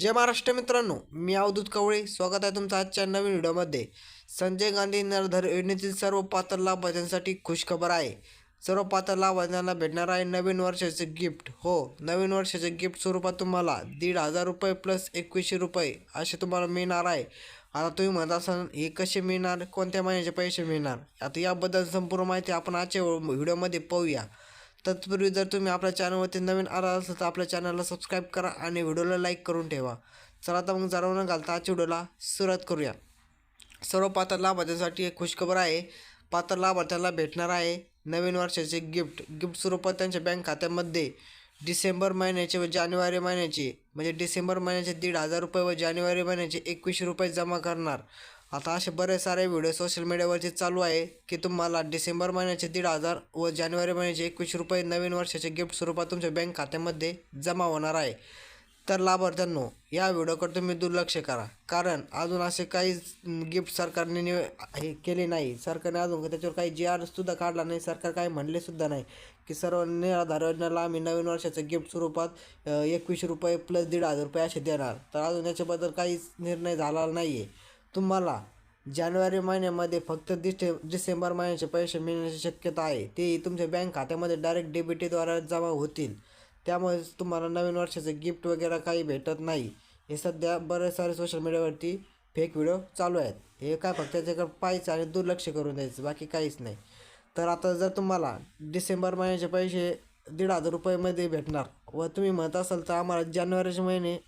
जय महाराष्ट्र मित्रांनो मी अवधूत कवळे. स्वागत आहे तुमचं आजच्या नवीन व्हिडिओमध्ये. संजय गांधी निर्धार योजनेतील सर्व पात्र लाभार्थ्यांसाठी खुशखबर आहे. सर्व पात्र लाभार्थ्यांना भेटणार आहे नवीन वर्षाचे गिफ्ट. हो नवीन वर्षाचे गिफ्ट स्वरूपात तुम्हाला दीड हजार रुपये प्लस एकवीसशे रुपये असे तुम्हाला मिळणार आहे. आता तुम्ही म्हणत असाल हे कसे मिळणार? कोणत्या महिन्याचे पैसे मिळणार? आता याबद्दल संपूर्ण माहिती आपण आजच्या व्हिडिओमध्ये पाहूया. तत्पूर्वी जर तुम्ही आपल्या चॅनलवरती नवीन आला असाल तर आपल्या चॅनलला सबस्क्राईब करा आणि व्हिडिओला लाईक करून ठेवा. चला आता मग जरा न घालता आजच्या व्हिडिओला सुरुवात करूया. सर्व पात्र लाभार्थ्यांसाठी एक खुशखबर आहे. पात्र लाभार्थ्याला भेटणार आहे नवीन वर्षाचे गिफ्ट गिफ्ट स्वरूपात त्यांच्या बँक खात्यामध्ये डिसेंबर महिन्याचे व जानेवारी महिन्याचे म्हणजे डिसेंबर महिन्याचे दीड हजार रुपये व जानेवारी महिन्याचे एकवीसशे रुपये जमा करणार. आता असे बरेच सारे व्हिडिओ सोशल मीडियावरती चालू आहे की तुम्हाला डिसेंबर महिन्याचे दीड हजार व जानेवारी महिन्याचे एकवीस रुपये नवीन वर्षाचे गिफ्ट स्वरूपात तुमच्या बँक खात्यामध्ये जमा होणार आहे. तर लाभार्थ्यांनो या व्हिडिओकडे तुम्ही दुर्लक्ष करा. कारण अजून असे काही गिफ्ट सरकारने नि हे केले नाही. सरकारने अजून त्याच्यावर काही जी आर सुद्धा काढला नाही. सरकार काही म्हणलेसुद्धा नाही की सर्व निराधार योजनेला आम्ही नवीन वर्षाचं गिफ्ट स्वरूपात एकवीस रुपये प्लस दीड हजार रुपये असे देणार. तर अजून याच्याबद्दल काहीच निर्णय झाला नाही आहे तुम्हाला जानेवारी महिन्यामध्ये फक्त डिसे डिसेंबर महिन्याचे पैसे मिळण्याची शक्यता आहे. ते तुमच्या बँक खात्यामध्ये डायरेक्ट डेबिटीद्वारे जमा होतील. त्यामुळे तुम्हाला नवीन वर्षाचे गिफ्ट वगैरे काही भेटत नाही. हे सध्या बरेच सारे सोशल मीडियावरती फेक व्हिडिओ चालू आहेत. हे काय फक्त त्याच्याकडे पाहायचं आणि दुर्लक्ष करून द्यायचं बाकी काहीच नाही. तर आता जर तुम्हाला डिसेंबर महिन्याचे पैसे दीड हजार रुपयामध्ये भेटणार व तुम्ही म्हणत असाल तर आम्हाला जानेवारीचे महिने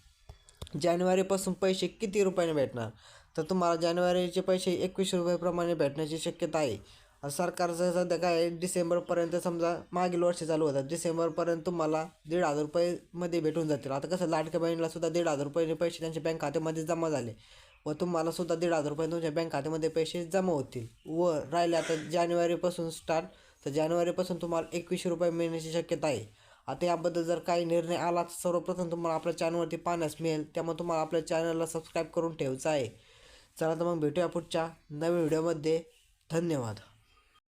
जानेवारीपासून पैसे किती रुपयाने भेटणार? तर तुम्हाला जानेवारीचे पैसे एकवीसशे रुपयाप्रमाणे भेटण्याची शक्यता आहे. सरकारचं सध्या काय डिसेंबरपर्यंत समजा मागील वर्ष चालू होतात. डिसेंबरपर्यंत तुम्हाला दीड हजार रुपयेमध्ये भेटून जातील. आता कसं लाडक्या बहिणीला सुद्धा दीड हजार रुपये पैसे त्यांच्या बँक खात्यामध्ये जमा झाले. व तुम्हाला सुद्धा दीड हजार रुपये तुमच्या बँक खात्यामध्ये पैसे जमा होतील. व राहिले आता जानेवारीपासून स्टार्ट तर जानेवारीपासून तुम्हाला एकवीसशे रुपये मिळण्याची शक्यता आहे. आता याबद्दल जर काही निर्णय आला सर्वप्रथम तुम्हाला आपल्या चॅनलवरती पाहण्यास मिळेल. त्यामुळे तुम्हाला आपल्या चॅनलला सबस्क्राईब करून ठेवायचं आहे. चला तर मग भेटूया पुढच्या नवीन व्हिडिओमध्ये. धन्यवाद.